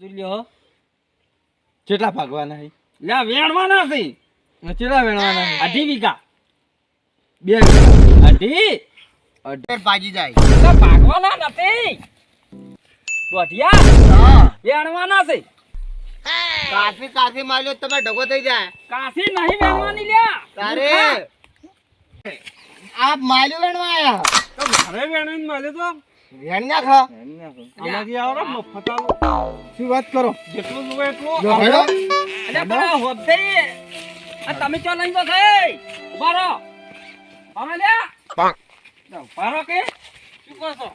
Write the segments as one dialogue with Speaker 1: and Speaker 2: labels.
Speaker 1: લ્યો
Speaker 2: કેટલા ભાગવાના હે?
Speaker 1: લ્યા વેણવાના છે.
Speaker 2: કેટલા વેણવાના છે
Speaker 1: અઢી વીઘા.
Speaker 2: બે
Speaker 1: અઢી?
Speaker 2: અઢી. ભાગી જાય.
Speaker 1: કેટલા ભાગવાના નથી. દોઢિયા વેણવાના છે.
Speaker 2: કાશી કાશી માર્યો તમે ઢગો થઈ જાય.
Speaker 1: કાશી નહીં વેણવાની લ્યા
Speaker 2: તારે. આપ માલ્યો વેણવા આયા.
Speaker 1: તો મારે વેણવીને માલ્યો તો.
Speaker 2: વેણ ના ખા.
Speaker 1: આમાંથી આવરો મફત
Speaker 2: શું વાત કરો?
Speaker 1: જેટલું જુએ એટલું. અરે પણ હોબતે આ તમે ચો લઈને તો થઈ ઊભા રહો. હવે
Speaker 2: પાંક.
Speaker 1: જાઓ, કે. શું કહો છો?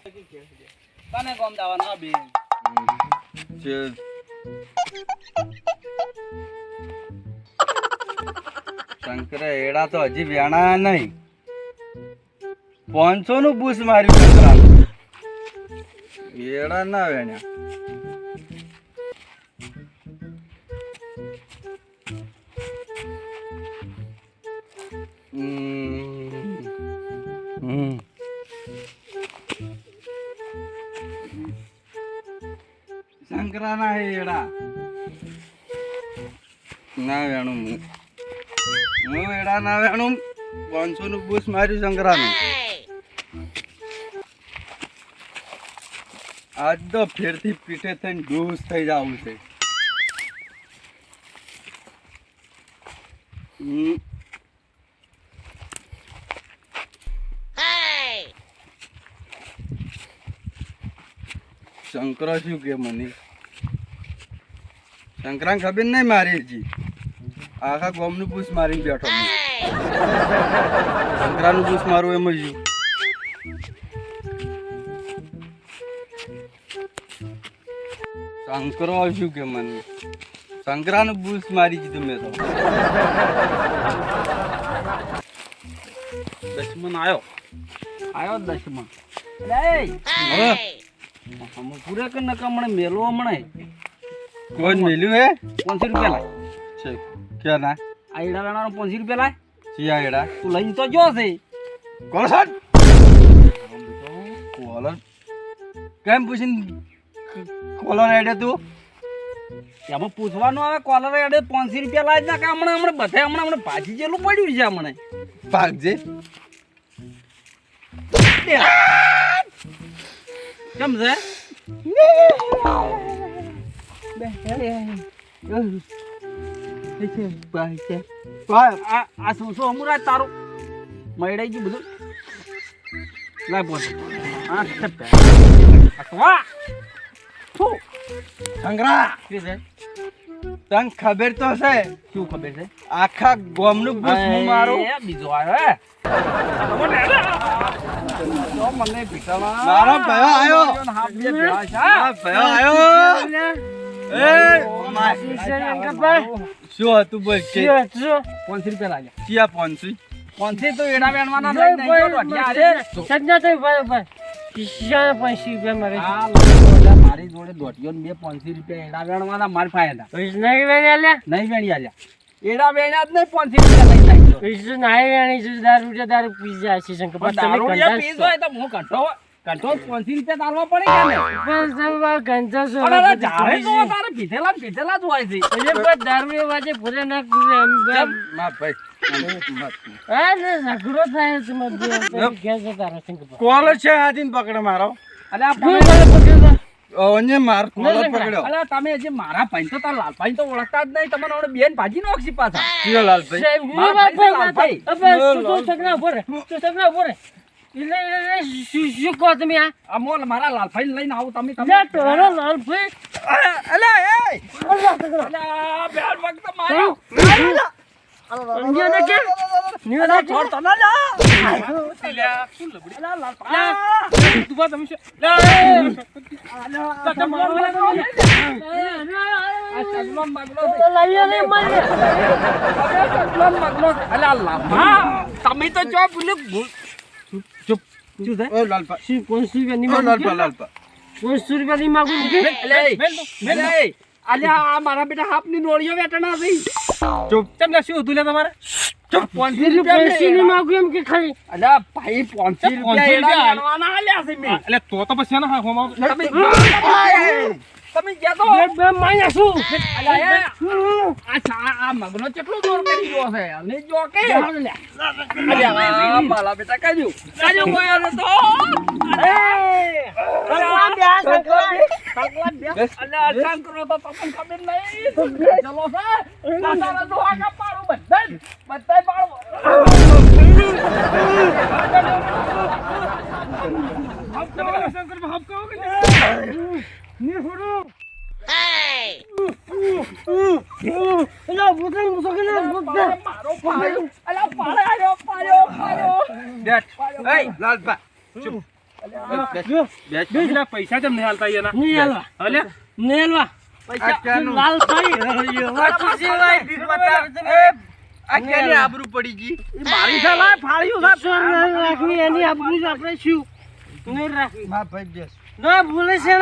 Speaker 1: તને ગમ દાવાના બેન.
Speaker 2: શંકર એડા તો હજી વેણા નહીં. પાંચસો નું બૂસ માર્યું શંકરા એડા ના વેણ્યા હમ. હમ. શંકરા ના હે એડા ના વેણું હું હું એડા ના વેણું પાંચસો નું બૂસ માર્યું શંકરાનું આજ તો ફેરથી પીઠે થઈને ડૂસ થઈ જવું છે. શંકર શું કે મને? શંકરાને ખબર નહીં મારી હજી? આખા ગોમનું પૂછ મારીને બેઠો. શંકરાનું પૂછ મારું એમ જ શંકરો આવશું કે મને? શંકરાનું બૂસ મારી દીધો મેં તો.
Speaker 1: દશમન આવ્યો આવ્યો દશમન. પૂરે કે નકા મને મેલો હમણે
Speaker 2: કોઈ મેલ્યું હે?
Speaker 1: પાંચસો રૂપિયા લાય.
Speaker 2: છે. ક્યાં ના
Speaker 1: આ ઈડા વેણાનો પાંચસો રૂપિયા લાય.
Speaker 2: ચિયા એડા
Speaker 1: તું લઈને તો જો છે.
Speaker 2: કેમ પૂછીને કોલર એડે તું
Speaker 1: એમાં પૂછવાનું આવે કોલર એડે પાંચસો રૂપિયા લાય જ ના કે હમણાં હમણાં બધે હમણાં હમણાં ભાજી જેટલું પડ્યું છે હમણાં
Speaker 2: ભાગજે
Speaker 1: કેમ છે આ આ શું શું અમુરાજ તારું મળી ગયું બધું લાય બોલ હા છે પે. અકવા શું
Speaker 2: સંગ્રા
Speaker 1: શું છે?
Speaker 2: તને ખબર તો છે?
Speaker 1: શું ખબર છે?
Speaker 2: આખા ગોમનું બસ હું મારું.
Speaker 1: બીજો આવ્યો હે? મને
Speaker 2: મારો ભયો. શું હતું બોલ
Speaker 1: પાંચસો રૂપિયા લાગ્યા. પાંચસો. તો એડા વેણવાના લઈ નહીં તો રૂપિયા મારે આ લોકો મારી જોડે દોઢિયો ને બે પાંચસો રૂપિયા એડા વેણવાના માર ફાયદા. નહીં વેણી આલ્યા? એડા વેણ્યા જ નહીં પાંચસો રૂપિયા લઈ નાખ્યો પણ નહીં હોય તો હું પાંચસો નહીં? તો હોય છે
Speaker 2: શંકર. ભાઈ કોલર છે પકડે મારો
Speaker 1: અલે આ તમે
Speaker 2: ઓને માર કોલર પકડ્યો
Speaker 1: અલે તમે જે મારા ભાઈ તો તારા લાલભાઈ તો ઓળખતા જ નહીં. તમને હમણાં બેન ભાજી નાખશી પાછા.
Speaker 2: લાલભાઈ
Speaker 1: લાલભાઈ
Speaker 3: શું કહો તમે આ
Speaker 1: આ મોલ મારા લાલભાઈ લઈને આવું તમે તમે
Speaker 3: લે લાલભાઈ
Speaker 1: અલે એ અલે આ વખત મારો
Speaker 3: અંજ્યાને કે નિવેદા
Speaker 1: છોડ તો ના જા શું લબડી અલે લાલભાઈ તું તમે શું લે અલે તમે મારો આ સગલો મગલો છે.
Speaker 3: લાવ્યા ને મારે
Speaker 1: અરે સગલો મગલો છે. અલે આ લાભા તમે તો જો પેલું ભૂ- ચૂપ શું છે
Speaker 2: ઓ લાલપા.
Speaker 3: શું પાંચસો રૂપિયા ની માગું
Speaker 2: લાલપા લાલપા.
Speaker 3: પાંચસો રૂપિયા ની માગું
Speaker 1: અલે અલ્યા આ મારા બેટા હાપની નોળીઓ વેટણા છે.
Speaker 2: ચૂપ.
Speaker 1: તમને શું હતું લે તમારે? પાંચસો
Speaker 3: પૈસા
Speaker 1: રૂપિયા
Speaker 3: ની માગું એમ કે ખાલી?
Speaker 1: અલ્યા ભાઈ પાંચસો રૂપિયા વેણવાના આલ્યા છે મેં.
Speaker 4: એટલે તો તો પછી એના હા હોમાં
Speaker 1: તમે તમે ગયા તો?
Speaker 3: બે બે મારી નાખું
Speaker 1: અલા, એ, આ ચા- આ મગનો કેટલો દોર કરી ગયો છે? અને જો કે? અલ્યા, આ માલા બેટા કાજુ કાજુ કોઈ આને તો.
Speaker 3: સંકલા બે, સંકલા બે.
Speaker 1: અલ્યા, શંકરો તો તમને ખબર નહીં. ચલો
Speaker 4: પૈસા કેમ નહીં હાલતા
Speaker 3: નહીં હાલવા.
Speaker 4: અલે
Speaker 3: નહીં હાલવા.
Speaker 2: આબરૂ પડી ગઈ
Speaker 1: મારી સાલા ફાળ્યું
Speaker 3: ના રાખવી, એની આબરૂ આપણે શું?
Speaker 2: બેસ
Speaker 3: ના, ભૂલે છે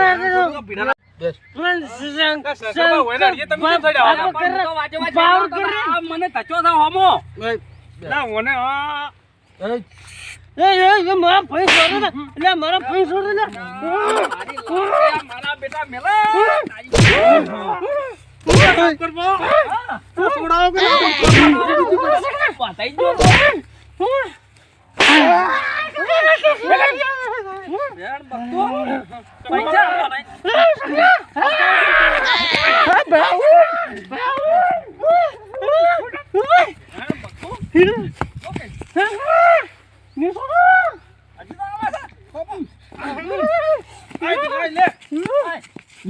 Speaker 1: મને તચો છે હોમો
Speaker 4: ના મને આ
Speaker 3: એ, એ, એ, મારા ભાઈ છોડો ને. એટલે મારા ભાઈ છોડો ને.
Speaker 1: મારા બેટા મેલે પતાઈ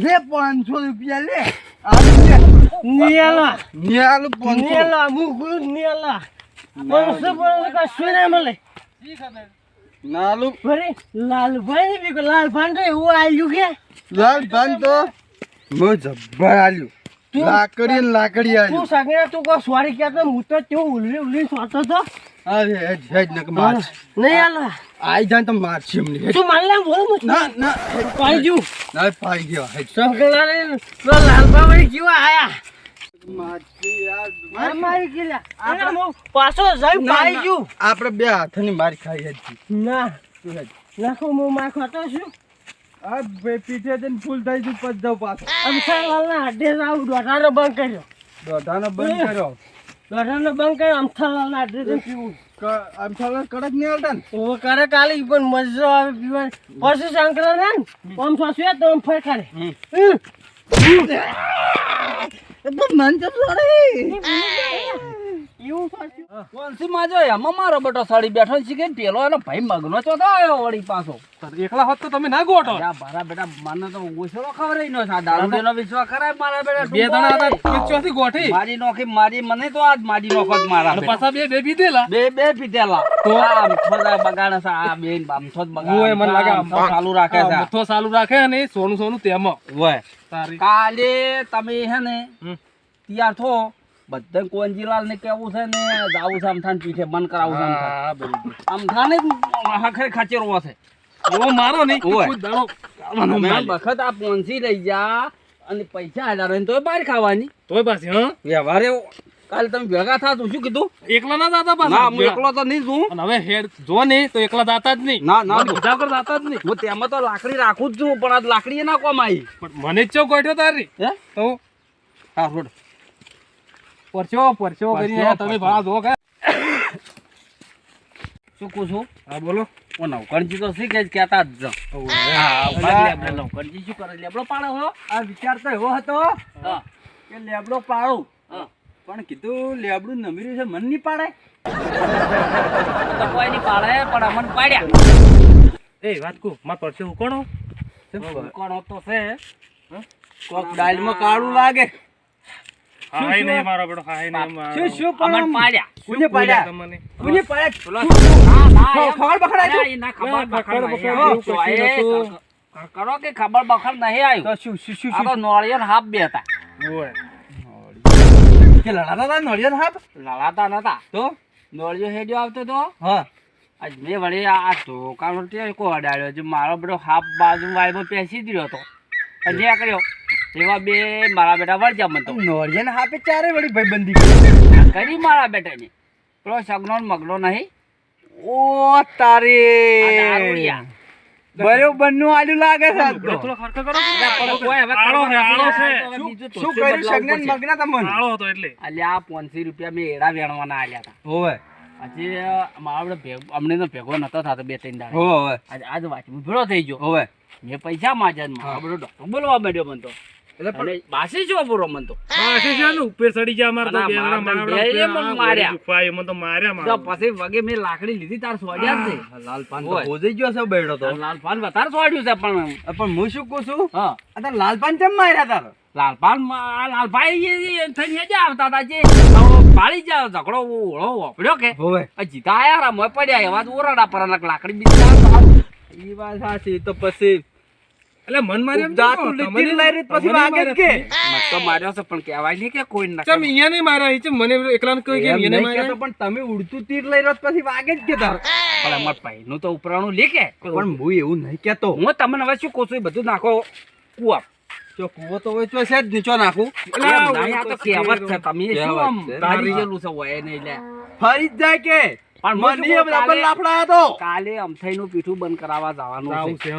Speaker 2: લે પાંચસો રૂપિયા લે.
Speaker 3: નિયાલા.
Speaker 2: નિયાલું
Speaker 3: નિયાલા મુકું નિયાલા. પાંચસો પાંચસો કશું ના મળે.
Speaker 2: નાલું.
Speaker 3: અરે લાલભાઈ ને બીકો લાલભાઈ તો એવું આલ્યું કે?
Speaker 2: લાલભાન તો મો જબ્બર આલ્યું. લાકડી ને લાકડી
Speaker 3: તું
Speaker 2: આલ્યું.
Speaker 3: સગડા તું કો સોરી કહેતો હું તો તેવું ઉલરી ઉલરી સોતો તો.
Speaker 2: અરે હેજ નક માર.
Speaker 3: નહીં આલા
Speaker 2: આઈ જાય તો મારશે એમને. તું
Speaker 3: તું મારે બોલ મત
Speaker 2: ના ના
Speaker 3: પાઈ જુ
Speaker 2: ના પાઈ ગયો હેજ
Speaker 3: સગલા ને લાલભાઈ કેવા આયા?
Speaker 2: મારશે બે હાથની મારી ખાઈ
Speaker 3: ના. નાખો હું માખો તો શું?
Speaker 2: આ પીઠે જઈને ફૂલ થઈ ગયું પછી જાઉં પાછો.
Speaker 3: અમથાલાલ ના હાડે જાવ દોઢાનો બંધ કર્યો.
Speaker 2: દોઢાનો બંધ કર્યો.
Speaker 3: દોઢાનો બંધ કર્યો અમથાલાલ ના હાડે જઈને પીવું
Speaker 2: અમથાલાલ કડક નહીં આવતા ને?
Speaker 3: ઓ કરે કાલે પણ મજો આવે પીવાની. પછી શંકર ને આમ થશે તો આમ ફરકારે
Speaker 2: મન તો સોરી
Speaker 3: એવું થશે
Speaker 1: કોણસી માં જો એમાં મારો બેટો સાડી બેઠો છે કે પેલો એનો ભાઈ મગનો ચોથો આવ્યો વળી પાછો.
Speaker 4: એકલા હોત તો તમે ના
Speaker 1: યા મારા બેટા મને તો ઓછો ખબર ન છે. દારૂડિયાનો વિશ્વાસ કરાય મારા બેટા
Speaker 4: બે જણા હતા ચોથી ગોઠી.
Speaker 1: મારી નોખી મારી મને તો આજ મારી નોખો મારા.
Speaker 4: પાછા બે બે પીધેલા.
Speaker 1: બે બે પીધેલા. આ આમથો જ બગાડે છે આ બેન આમથો જ બગાડે
Speaker 4: મને લાગે
Speaker 1: આમથો ચાલુ રાખે છે.
Speaker 4: મથો ચાલુ રાખે અને સોનું સોનું તેમાં.
Speaker 1: કાલે તમે હે ને. તૈયાર થો બધા કોંજીલાલ ને કેવું છે ને જાવું છે અમથાન પીઠે મન કરાવું છે.
Speaker 4: હા બરોબર.
Speaker 1: અમથાને આખરે ખાચેરો છે
Speaker 4: એવો મારો નહીં.
Speaker 1: વખત આ પોંસી લઈ જા અને પૈસા હજાર હોય ને તોય બહાર ખાવાની.
Speaker 4: તોય પાછી હા?
Speaker 1: વ્યવહારે કાલે તમે ભેગા થા શું કીધું?
Speaker 4: એકલા ના જાતા
Speaker 1: ના
Speaker 4: પાછા
Speaker 1: હું એકલો તો નહીં છું.
Speaker 4: અને હવે હેડ જો નહીં તો એકલા જાતા જ નહીં.
Speaker 1: ના ના
Speaker 4: બીજા પર જાતા જ નહીં.
Speaker 1: હું તેમાં તો લાકડી રાખું જ છું પણ આ લાકડી એ ના કોમ આવી.
Speaker 4: પણ મને જ ચો ગોઠ્યો તારી?
Speaker 1: હે?
Speaker 4: તો?
Speaker 1: હા રોડ.
Speaker 4: પરચો પરચો કરીને તમે
Speaker 1: ભાવ
Speaker 4: ભાડા જો કે?
Speaker 1: શું કહું છું?
Speaker 4: હા બોલો.
Speaker 1: ઓ નવકણજી તો શીખે જ કહેતા જ જ. હા નવકણજી શું કરે? લેબડો પાડો હો.
Speaker 2: આ વિચાર તો એવો હતો કે લેબડો પાડું. પણ કીધું લેબડું નમીર્યું છે મન નહીં પાડે.
Speaker 1: તો કોઈ નહીં પાડે પણ અમને પાડ્યા.
Speaker 4: એ વાત કહું. માર પરસે ઉકોણો
Speaker 1: કોણ તો છે.
Speaker 2: કોક દાલમાં કાળું લાગે.
Speaker 4: હાય નહીં મારો બેટો હાય નહીં મારો
Speaker 2: શું શું પણ
Speaker 1: પાડ્યા.
Speaker 2: કોને પાડ્યા
Speaker 4: તમને?
Speaker 2: કોને પાડ્યા.
Speaker 1: પેલો ના ના
Speaker 2: ખબર બખડાય છે?
Speaker 1: અરે, એ ના ખબર બખડ
Speaker 4: ખબર
Speaker 1: નહીં
Speaker 4: બખડ
Speaker 1: આવ્યું.
Speaker 4: એવું
Speaker 1: તો
Speaker 4: કશું
Speaker 1: એ
Speaker 4: નહોતું.
Speaker 1: ક- કરો કે ખબર બખડ નહીં આવ્યું
Speaker 2: તો શું શું શું
Speaker 1: આ તો હાફ બે હતા.
Speaker 4: ઓય.
Speaker 2: કે લડાતા હતા
Speaker 1: નતા.
Speaker 2: તો?
Speaker 1: નોળિયો હેડ્યો આવતો તો?
Speaker 2: હા.
Speaker 1: મેં વળી આ ધોકાનો ટેકો અડાડ્યો? જે મારો બધો હાફ બાજુ વાયબો પેસી દીધો હતો. અને નીકળ્યો એવા બે મારા બેટા વળજા મન તો.
Speaker 2: ને હાપે ચારે વળી ભાઈબંધી. કરી
Speaker 1: કરી મારા બેટાની. પેલો સગનો ને મગનો નહીં.
Speaker 2: ઓ તારે.
Speaker 1: આ
Speaker 2: બરોબરનું આલ્યું લાગે છે આજ.
Speaker 4: થોડો ખર્ચો કરો
Speaker 1: કોઈ હવે
Speaker 4: આળો છે, આળો છે.
Speaker 2: શું કર્યું સગને? મગના તમને?
Speaker 4: કાળો હતો એટલે.
Speaker 1: અલ્યા પોનસી રૂપિયા મે એડા વેણવાના આલ્યા હતા.
Speaker 2: હોવે.
Speaker 1: હજી મારા ભેગો અમને તો ભેગો નતો થતો બે ત્રણ દાડા.
Speaker 2: હોવે
Speaker 1: આજ આજ વાંચી ભેળો થઈ ગયો.
Speaker 2: હોવે.
Speaker 1: મેં પૈસા માજન મારો બધો ડોક્ટર બોલવા માંડ્યો મને તો.
Speaker 2: એટલે પણ
Speaker 1: બાસી જો પૂરો મન તો.
Speaker 4: બાકી છે ને ઉપર ચડી ગયા અમારે તો
Speaker 1: મને માર્યા.
Speaker 4: ગોળી દુખવાય, તો માર્યા
Speaker 1: તો પછી વગે મેં લાકડી લીધી તાર સોડ્યા છે
Speaker 2: લાલ તો હોજઈ ગયો છે બેડો તો.
Speaker 1: લાલ વધારે સોડ્યું છે પણ
Speaker 2: પણ હું શું કહું છું?
Speaker 1: હા.
Speaker 2: આ તાર લાલ માર્યા તાર?
Speaker 1: લાલપાન લાલભાઈ થઈને જ આવતા હતા જે. હવે પાડી ઝઘડો ઓળો વાપર્યો કે.
Speaker 2: હોવે.
Speaker 1: જીતા આયા રા પડ્યા એવા જ ઓરડા પર લાકડી બીજી
Speaker 2: એ. વાત સાચી તો પછી
Speaker 4: એટલે મન માર્યા એમ
Speaker 2: જાતું
Speaker 4: તો
Speaker 2: લીધી લઈ રીત પછી વાગે કે?
Speaker 1: તો માર્યો છે પણ કહેવાય નહીં કે કોઈ ના
Speaker 4: તમે અહીંયા નહીં માર્યા, છે મને એકલાને કહ્યું કે અહીંયા
Speaker 2: નહીં
Speaker 4: માર્યા.
Speaker 2: પણ તમે ઉડતું તીર લઈ રહ્યો પછી વાગે જ કે તાર?
Speaker 1: પણ અમાર ભાઈનું તો ઉપરાણું લે કે.
Speaker 2: પણ હું એવું નહીં કેતો
Speaker 1: હું તમને હવે શું કહું છું બધું નાખો કુવા
Speaker 2: જો કુવો તો હોય તો છે જ નીચો નાખું?
Speaker 1: આ તો કહેવત છે તમે શું આમ તારી ગયેલું છે હોય નહીં લે.
Speaker 2: ફરી જ જાય કે?
Speaker 1: પણ
Speaker 2: મને
Speaker 1: કાલે- અમથાઈ નું પીઠું બંધ કરાવવા જવાનું
Speaker 4: આવું
Speaker 1: છે.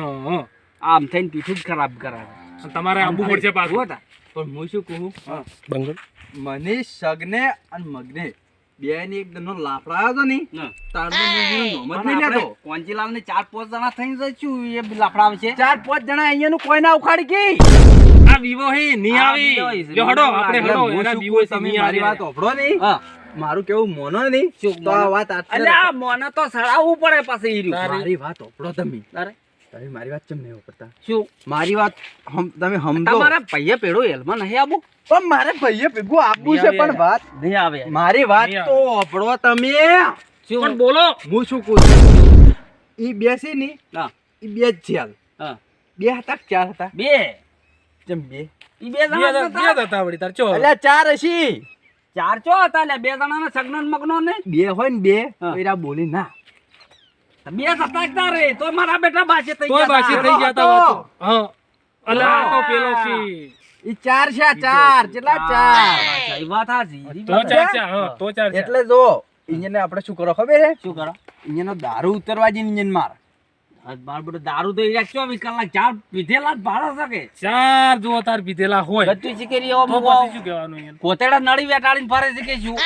Speaker 4: છે, હા, હા.
Speaker 1: આ અમથાઈનું પીઠું જ ખરાબ કરાવે.
Speaker 4: તમારે આવવું પડશે પાછું.
Speaker 2: પણ હું શું કહું?
Speaker 4: બંગલ.
Speaker 2: મને સગને અને મગને ની લેતો.
Speaker 1: કોંજીલાલને ચાર પાંચ જણા થઈને જઈશું એ લાફડાવે છે
Speaker 2: ચાર પાંચ જણા અહીંયાનું કોઈ ના ઉખાડી ગઈ.
Speaker 4: આ વિવો હે, નહીં આવી. જો હડો, આપણે હડો, એના વિવો
Speaker 2: તમે? મારી વાત
Speaker 4: આવી.
Speaker 2: નહીં. મારું કેવું મોનો નહીં?
Speaker 1: શું
Speaker 2: તો આ વાત
Speaker 1: આ મોને તો સડાવવું પડે પાછું.
Speaker 4: તારે-
Speaker 2: મારી વાત ઓભળો તમે.
Speaker 1: તારે?
Speaker 2: તમે મારી વાત કેમ નહીં વાપરતા?
Speaker 1: શું?
Speaker 2: મારી વાત તમે સમજો
Speaker 1: તમારા ભાઈએ પેડો હેલમાં નહીં આવું
Speaker 2: પણ મારે ભાઈએ ભેગું આપવું છે પણ વાત
Speaker 1: નહીં આવે
Speaker 2: મારી વાત તો વાપરો તમે.
Speaker 1: શું?
Speaker 4: બોલો.
Speaker 2: હું શું કહું છું? ઈ બેસી ની
Speaker 1: હા.
Speaker 2: ઈ બે જ છે
Speaker 1: હા.
Speaker 2: બે હતા ચાર હતા?
Speaker 1: બે.
Speaker 2: જેમ બે.
Speaker 1: ઈ બે જણા
Speaker 4: બે
Speaker 1: હતા.
Speaker 4: વળી તાર, ચો.
Speaker 2: એટલે ચાર હશી.
Speaker 1: ચાર ચો હતા લે બે જણાના ના સગન મગનો ને?
Speaker 2: બે હોય ને બે
Speaker 1: હા.
Speaker 2: પેલા બોલી ના.
Speaker 1: બે હતા જ તો મારા બેટા બાસે થઈ ગયા
Speaker 4: બાસી થઈ ગયા તા હા. અલા, તો પેલો છે.
Speaker 2: ઈ ચાર છે ચાર. કેટલા ચાર.
Speaker 1: વાત હાચી.
Speaker 4: તો ચાર છે, હા, તો ચાર છે.
Speaker 2: એટલે જો ઇન્જિન આપણે શું કરો ખબર છે
Speaker 1: શું કરો?
Speaker 2: ઇન્જિન દારૂ ઉતરવા જઈને ઇન્જિન માર.
Speaker 1: આજ બાર બધું દારૂ તો ઈ ચોવીસ કલાક ચાર પીધેલા જ ભાડે શકે.
Speaker 4: ચાર જો તાર પીધેલા હોય
Speaker 1: ગતું શીખેલી નળી વેટાડીને ફરે શીખે કે શું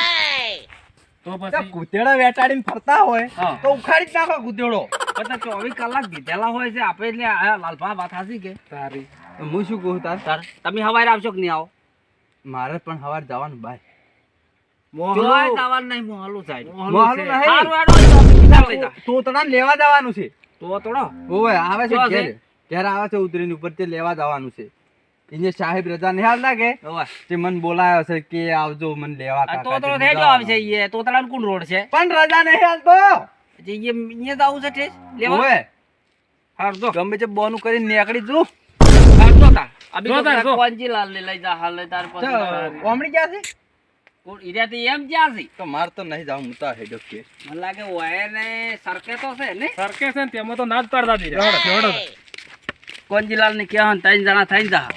Speaker 4: તો પછી
Speaker 2: કુતેડો વેટાડીને ફરતા હોય તો ઉખાડી જ નાખો કુતેડો.
Speaker 1: પછી ચોવીસ કલાક દીધેલા હોય છે આપણે એટલે લાલભા વાત હાસી કે?
Speaker 4: તારી.
Speaker 2: હું શું કહું તાર?
Speaker 1: તાર તમે હવારે આવશો કે નહીં આવો?
Speaker 2: મારે પણ સવાર જવાનું બાય. લેવા જવાનું છે. આવે છે. ઘેર આવે છે ઉતરીને ઉપર તે લેવા જવાનું છે. એને સાહેબ રજા નહીં હાલતા કે? તે મને બોલાયો છે કે આવજો મને લેવા
Speaker 1: તો
Speaker 2: કાકા
Speaker 1: તો
Speaker 2: તે
Speaker 1: થઈ
Speaker 2: હું
Speaker 1: આવશે ઈએ તો તલાન કોણ રોડ છે?
Speaker 2: પણ રજા નહીં હાલતો
Speaker 1: જે ઈએ ઈએ જ આવું છે ઠેસ લેવા?
Speaker 2: ઓય.
Speaker 1: હાર જો.
Speaker 2: ગમે તે બોનું કરીને નીકળી જો.
Speaker 1: હાર તો
Speaker 4: તા અભી તો
Speaker 1: કોંજી લાલ લઈ જા હાલ તાર પછી
Speaker 2: ઓમણી ક્યાં છે?
Speaker 1: કોણ? ઈર્યાથી એમ ક્યાં છે?
Speaker 2: તો માર તો નહીં જાવ મુતા તો હેડો કે.
Speaker 1: મને લાગે ઓય ને સરકે તો છે ને?
Speaker 4: સરકે છે ને તેમાં તો ના જ પાડતા દીધા.
Speaker 1: કોંજીલાલ ને ક્યાં ત્રણ જણા થઈ જા.